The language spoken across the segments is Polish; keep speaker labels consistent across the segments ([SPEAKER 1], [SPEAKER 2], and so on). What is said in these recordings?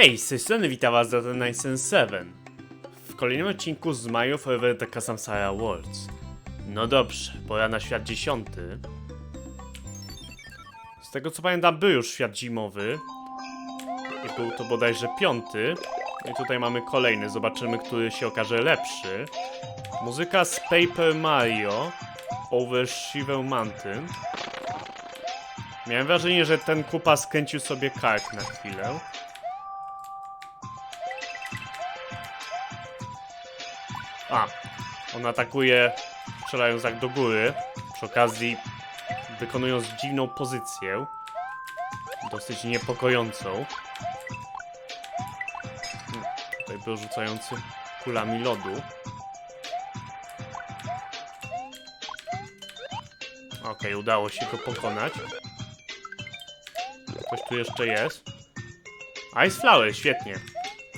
[SPEAKER 1] Hej, z tej strony witam was za ten 7 W kolejnym odcinku z Mario Forever The Kasamsara Worlds. No dobrze, pora na świat dziesiąty. Z tego co pamiętam był już świat zimowy. I był to bodajże piąty. I tutaj mamy kolejny, zobaczymy, który się okaże lepszy. Muzyka z Paper Mario Over Shiver Mountain. Miałem wrażenie, że ten kupa skręcił sobie kark na chwilę. A, on atakuje strzelając tak do góry, przy okazji wykonując dziwną pozycję, dosyć niepokojącą. Hmm, Tutaj był rzucający kulami lodu. Okej, udało się go pokonać. Coś tu jeszcze jest. Ice Flower, świetnie.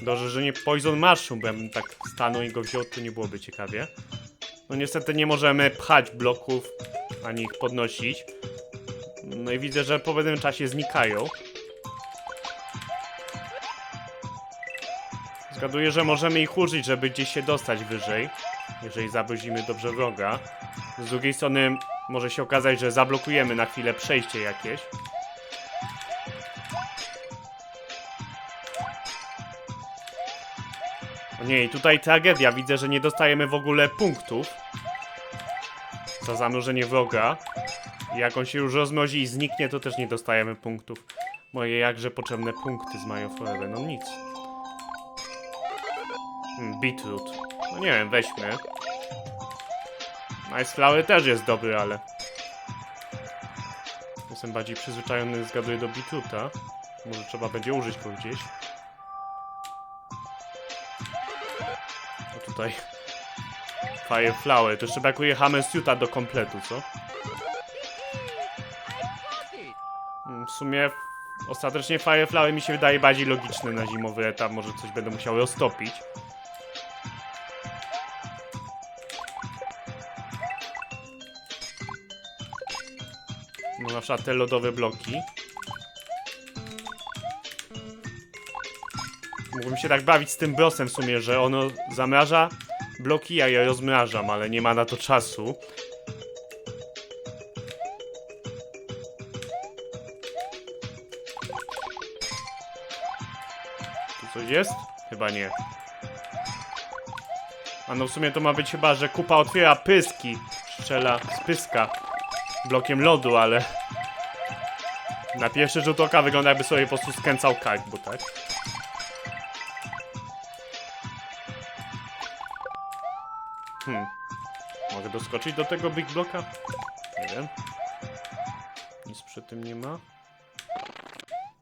[SPEAKER 1] Dobrze, że nie Poison Mushroom, bym tak stanął i go wziął, to nie byłoby ciekawie. No niestety nie możemy pchać bloków, ani ich podnosić. No i widzę, że po pewnym czasie znikają. Zgaduję, że możemy ich użyć, żeby gdzieś się dostać wyżej, jeżeli zabrozimy dobrze wroga. Z drugiej strony może się okazać, że zablokujemy na chwilę przejście jakieś. Nie, i tutaj tragedia. Widzę, że nie dostajemy w ogóle punktów za zamrożenie wroga. Jak on się już rozmrozi i zniknie, to też nie dostajemy punktów. Moje jakże potrzebne punkty z Mario Forever. No nic. Hmm, beetroot. No nie wiem, weźmy. Nice Flower też jest dobry, ale... Jestem bardziej przyzwyczajony, zgaduję, do beetroota. Może trzeba będzie użyć go gdzieś. Tutaj... Fireflower. To jeszcze brakuje Hammersuita do kompletu, co? Mm, W sumie ostatecznie Fireflower mi się wydaje bardziej logiczny na zimowy etap. Może coś będę musiał roztopić. No na przykład te lodowe bloki. Mógłbym się tak bawić z tym brosem w sumie, że ono zamraża bloki, ja je rozmrażam, ale nie ma na to czasu. Tu coś jest? Chyba nie. A no w sumie to ma być chyba, że kupa otwiera pyski. Strzela z pyska blokiem lodu, ale... Na pierwszy rzut oka wygląda jakby sobie po prostu skręcał kark, bo tak. Hmm. Mogę doskoczyć do tego Big Blocka? Nie wiem. Nic przy tym nie ma.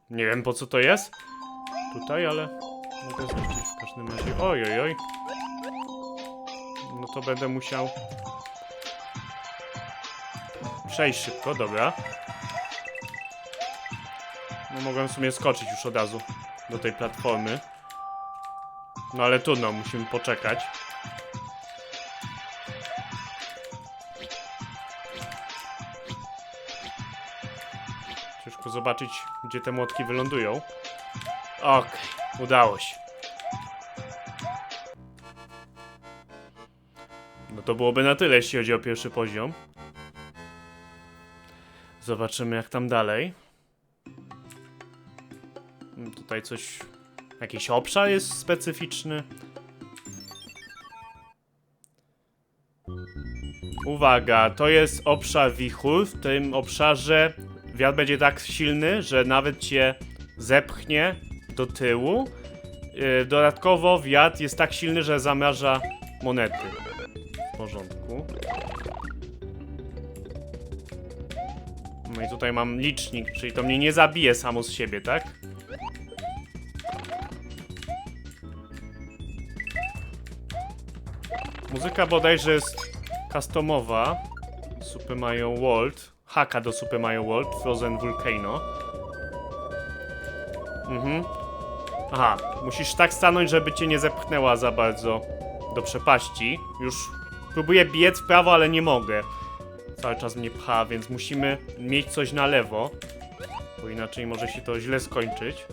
[SPEAKER 1] Nie wiem po co to jest. Tutaj, ale mogę zniszczyć w każdym razie. Oj, oj, oj. No to będę musiał przejść szybko, dobra. No mogłem w sumie skoczyć już od razu do tej platformy. No ale trudno, musimy poczekać. Ciężko zobaczyć, gdzie te młotki wylądują. Okej, udało się. No to byłoby na tyle, jeśli chodzi o pierwszy poziom. Zobaczymy, jak tam dalej. Tutaj coś... Jakiś obszar jest specyficzny. Uwaga, to jest obszar wichur. W tym obszarze wiatr będzie tak silny, że nawet cię zepchnie do tyłu. Yy, Dodatkowo wiatr jest tak silny, że zamraża monety. W porządku. No i tutaj mam licznik, czyli to mnie nie zabije samo z siebie, tak? Muzyka bodajże jest customowa. Super Mario World. Haka do Super Mario World. Frozen Volcano. Mhm. Aha, musisz tak stanąć, żeby cię nie zepchnęła za bardzo do przepaści. Już próbuję biec w prawo, ale nie mogę. Cały czas mnie pcha, więc musimy mieć coś na lewo. Bo inaczej może się to źle skończyć.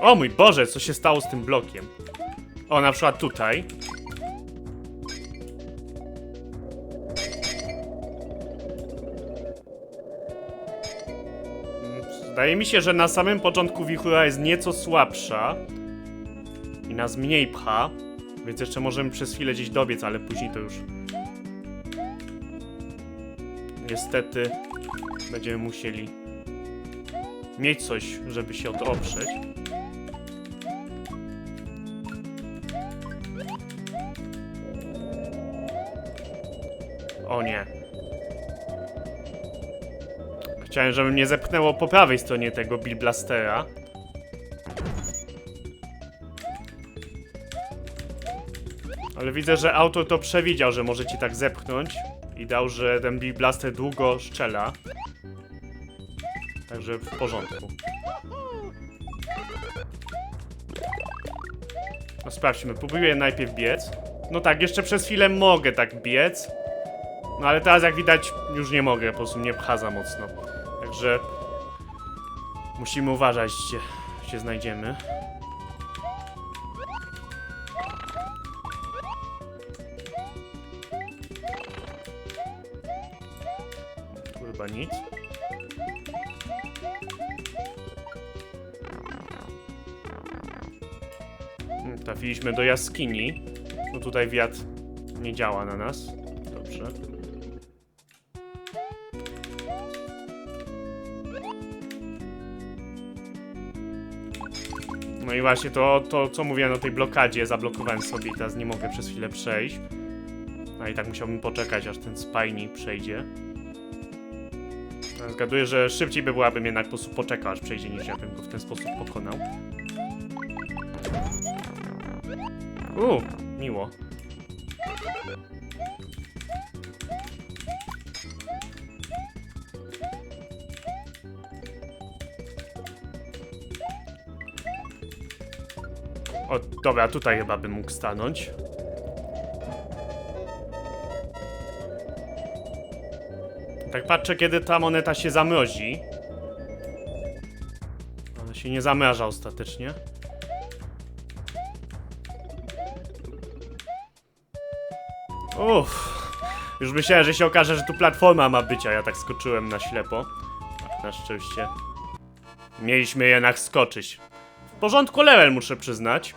[SPEAKER 1] O mój Boże, co się stało z tym blokiem? O, na przykład tutaj. Zdaje mi się, że na samym początku wichura jest nieco słabsza i nas mniej pcha, więc jeszcze możemy przez chwilę gdzieś dobiec, ale później to już niestety będziemy musieli mieć coś, żeby się o to oprzeć. O nie. Chciałem, żeby mnie zepchnęło po prawej stronie tego Bill Blastera. Ale widzę, że autor to przewidział, że może ci tak zepchnąć i dał, że ten Bill Blaster długo szczela. Także w porządku. No sprawdźmy, próbuję najpierw biec. No tak, jeszcze przez chwilę mogę tak biec. No ale teraz jak widać już nie mogę, po prostu mnie pcha za mocno. Także musimy uważać, gdzie się znajdziemy. Tu nic. Trafiliśmy do jaskini. No tutaj wiatr nie działa na nas. Dobrze. No i właśnie to, to co mówiłem o tej blokadzie, zablokowałem sobie i teraz nie mogę przez chwilę przejść. No i tak musiałbym poczekać, aż ten spajni przejdzie. No, Zgaduję, że szybciej by było, abym jednak po prostu poczekał, aż przejdzie, niż ja bym go w ten sposób pokonał. Uuu, miło. O, dobra, tutaj chyba bym mógł stanąć. Tak patrzę, kiedy ta moneta się zamrozi. Ale się nie zamraża ostatecznie. Uff. Już myślałem, że się okaże, że tu platforma ma być, a ja tak skoczyłem na ślepo. Na szczęście. Mieliśmy jednak skoczyć. Porządku level, muszę przyznać.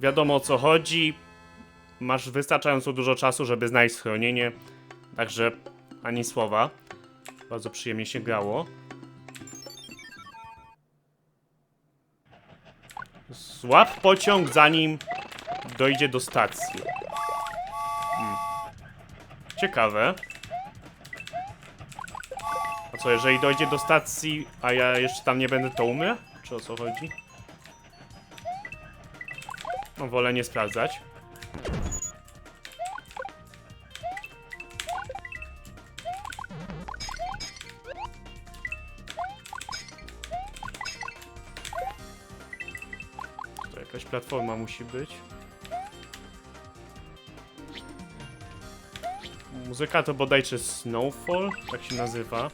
[SPEAKER 1] Wiadomo o co chodzi. Masz wystarczająco dużo czasu, żeby znaleźć schronienie. Także ani słowa. Bardzo przyjemnie się grało. Złap pociąg zanim dojdzie do stacji. Hmm. Ciekawe. A co, jeżeli dojdzie do stacji, a ja jeszcze tam nie będę, to umrę? Czy o co chodzi? No, wolę nie sprawdzać. To jakaś platforma musi być. Muzyka to bodajże Snowfall, tak się nazywa.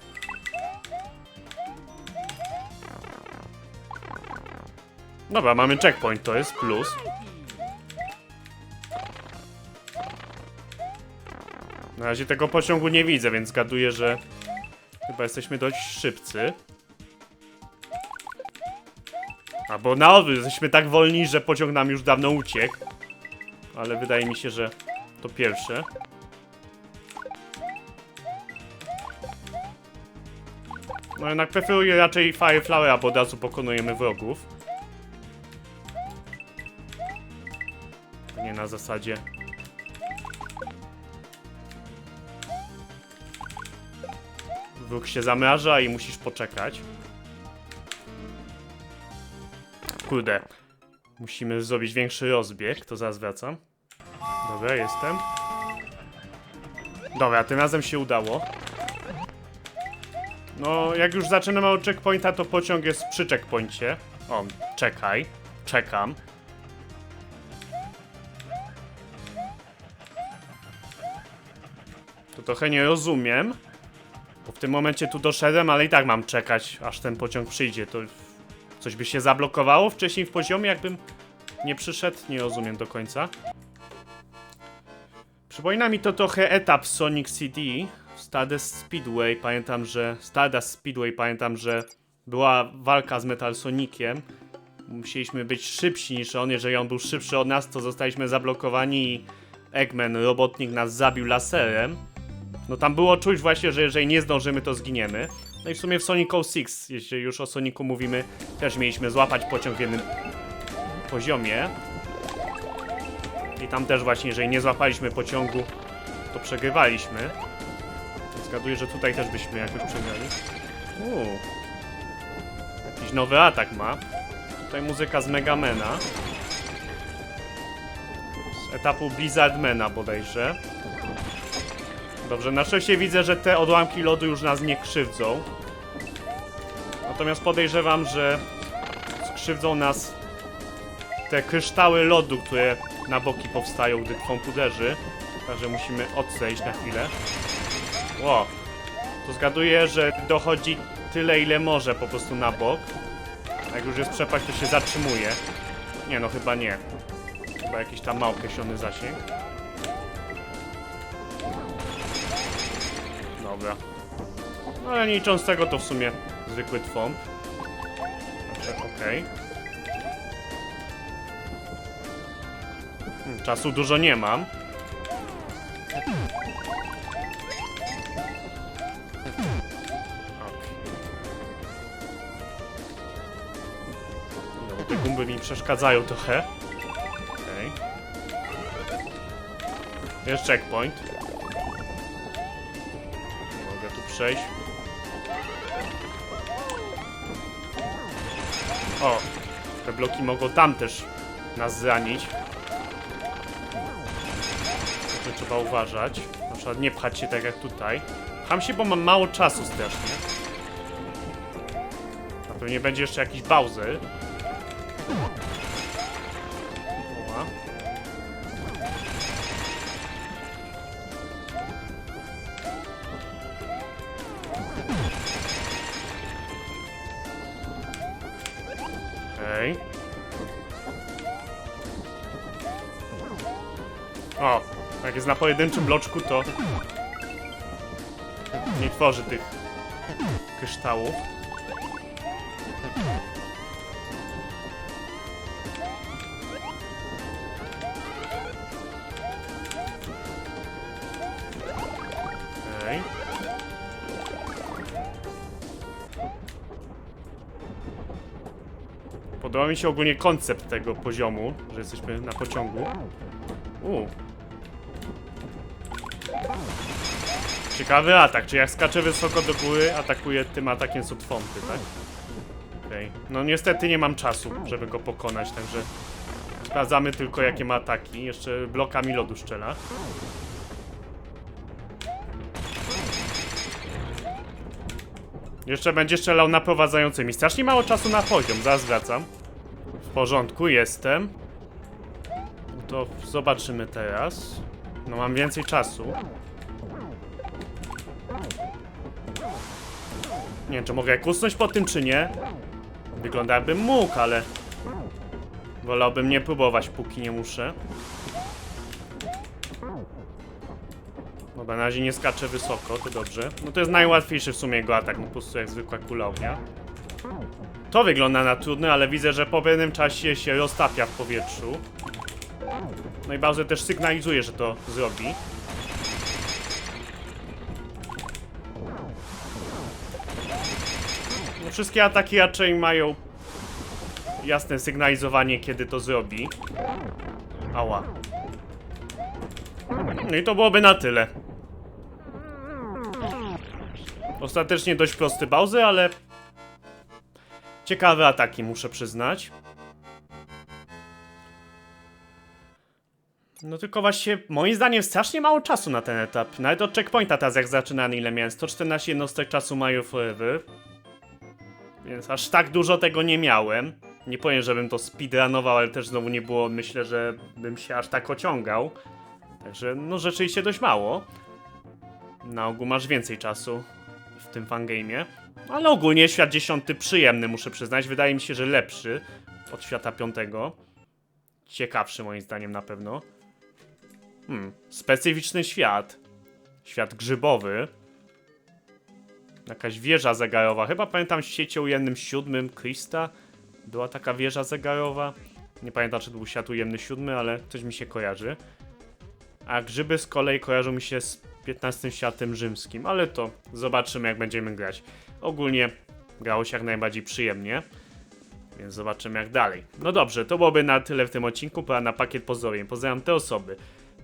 [SPEAKER 1] Dobra, mamy checkpoint, to jest plus. Na razie tego pociągu nie widzę, więc zgaduję, że chyba jesteśmy dość szybcy. Albo na odwrót, jesteśmy tak wolni, że pociąg nam już dawno uciekł. Ale wydaje mi się, że to pierwsze. No jednak preferuję raczej Fireflowera, bo od razu pokonujemy wrogów. Nie na zasadzie. Wróg się zamraża i musisz poczekać. Kurde. Musimy zrobić większy rozbieg, to zaraz wracam. Dobra, jestem. Dobra, tym razem się udało. No, jak już zaczynamy od checkpointa, to pociąg jest przy checkpoincie. O, czekaj. Czekam. To trochę nie rozumiem. W tym momencie tu doszedłem, ale i tak mam czekać, aż ten pociąg przyjdzie. To Coś by się zablokowało wcześniej w poziomie, jakbym nie przyszedł? Nie rozumiem do końca. Przypomina mi to trochę etap Sonic CD Stardust Speedway. Pamiętam, że Stardust Speedway, pamiętam, że była walka z Metal Soniciem. Musieliśmy być szybsi niż on. Jeżeli on był szybszy od nas, to zostaliśmy zablokowani i Eggman, robotnik, nas zabił laserem. No tam było czuć właśnie, że jeżeli nie zdążymy, to zginiemy. No i w sumie w Sonic 06, jeśli już o Sonicu mówimy, też mieliśmy złapać pociąg w jednym poziomie. I tam też właśnie, jeżeli nie złapaliśmy pociągu, to przegrywaliśmy. Zgaduję, że tutaj też byśmy jakoś przegrali. Uuu. Jakiś nowy atak ma. Tutaj muzyka z Megamena. Z etapu Blizzardmana bodajże. Dobrze, na szczęście widzę, że te odłamki lodu już nas nie krzywdzą. Natomiast podejrzewam, że skrzywdzą nas te kryształy lodu, które na boki powstają, gdy trwąd uderzy. Także musimy odejść na chwilę. Ło. To zgaduję, że dochodzi tyle, ile może po prostu na bok. Jak już jest przepaść, to się zatrzymuje. Nie, no chyba nie. Chyba jakiś tam ma określony zasięg. Dobra. No ale nie licząc tego, to w sumie zwykły. Także okej. Hmm, Czasu dużo nie mam. No, te gumby mi przeszkadzają trochę. Okej. Jest checkpoint. Przejść. O! Te bloki mogą tam też nas zranić. To trzeba uważać. Na przykład nie pchać się tak jak tutaj. Pcham się, bo mam mało czasu strasznie. A pewnie będzie jeszcze jakiś Bowser. O, jak jest na pojedynczym bloczku, to nie tworzy tych kryształów. Podoba mi się ogólnie koncept tego poziomu, że jesteśmy na pociągu. U. Ciekawy atak, czy jak skaczę wysoko do góry, atakuje tym atakiem otwąty, tak? Okej. No niestety nie mam czasu, żeby go pokonać, także sprawdzamy tylko jakie ma ataki. Jeszcze blokami lodu szczela. Jeszcze będzie strzelał naprowadzającymi. Strasznie mało czasu na poziom, zaraz wracam. W porządku, jestem. No To zobaczymy teraz. No mam więcej czasu. Nie wiem, czy mogę kusnąć po tym, czy nie. Wygląda jakbym mógł, ale... Wolałbym nie próbować, póki nie muszę. Dobra, na razie nie skaczę wysoko, to dobrze. No to jest najłatwiejszy w sumie jego atak, no po prostu jak zwykła kula. To wygląda na trudny, ale widzę, że po pewnym czasie się roztapia w powietrzu. No i Bowser też sygnalizuje, że to zrobi. Wszystkie ataki raczej mają jasne sygnalizowanie, kiedy to zrobi. Ała. No i to byłoby na tyle. Ostatecznie dość prosty Bowser, ale... Ciekawe ataki, muszę przyznać. No tylko właśnie, moim zdaniem strasznie mało czasu na ten etap. Nawet od checkpointa teraz jak zaczynałem, ile miałem? 114 jednostek czasu Mario Forever. Więc aż tak dużo tego nie miałem. Nie powiem, żebym to speedrunował, ale też znowu nie było, myślę, że bym się aż tak ociągał. Także, no rzeczywiście dość mało. Na ogół masz więcej czasu w tym fangame'ie. Ale ogólnie świat dziesiąty przyjemny, muszę przyznać. Wydaje mi się, że lepszy od świata piątego. Ciekawszy moim zdaniem na pewno. Hmm, specyficzny świat. Świat grzybowy. Jakaś wieża zegarowa. Chyba pamiętam w świecie ujemnym siódmym Krista. Była taka wieża zegarowa. Nie pamiętam, czy to był świat ujemny siódmy, ale coś mi się kojarzy. A grzyby z kolei kojarzą mi się z 15 światem rzymskim, ale to zobaczymy jak będziemy grać. Ogólnie grało się jak najbardziej przyjemnie, więc zobaczymy jak dalej. No dobrze, to byłoby na tyle w tym odcinku, pora na pakiet pozdrowień. Pozdrawiam te osoby.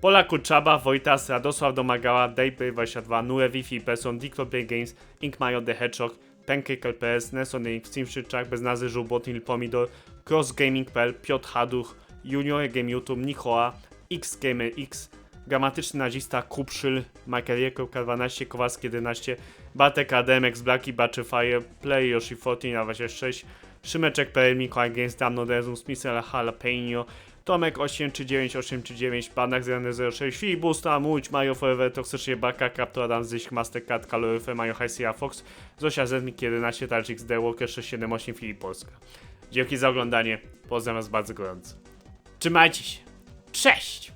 [SPEAKER 1] Pola Kurczaba, Wojtas, Radosław Domagała, Dayplay22, Nure Wi-Fi, Person, Dicto Play Games, Ink The Hedgehog, Pancake LPS, Nelson Inc, Steam Szyczak, Bez Nazy, Żółbotin, Pomidor, Cross Gaming.pl, Piotr Haduch, Junior Game YouTube, Nichoa, X Gamer X, Gramatyczny Nazista, Kupszyl, Michael 12, Kowalski 11, Batek Ademex, Blackie, Batcher Fire, Play Yoshi 14, a 26, Szymeczek PL, Mikołaj Games, Damno Dezum, Smisel Jalapeno, Tomek 839, 839, Panak 06, Filibusta, Mulć, Mario Forever, Toksycznie Baka, Captor Adam, Zysk, Mastercard, Kaloryfe, Mario Heisia Fox, Zosia Zetmik 11, Talcik z The Walker 678, Filip Polska. Dzięki za oglądanie, pozdrawiam was bardzo gorąco. Trzymajcie się, cześć!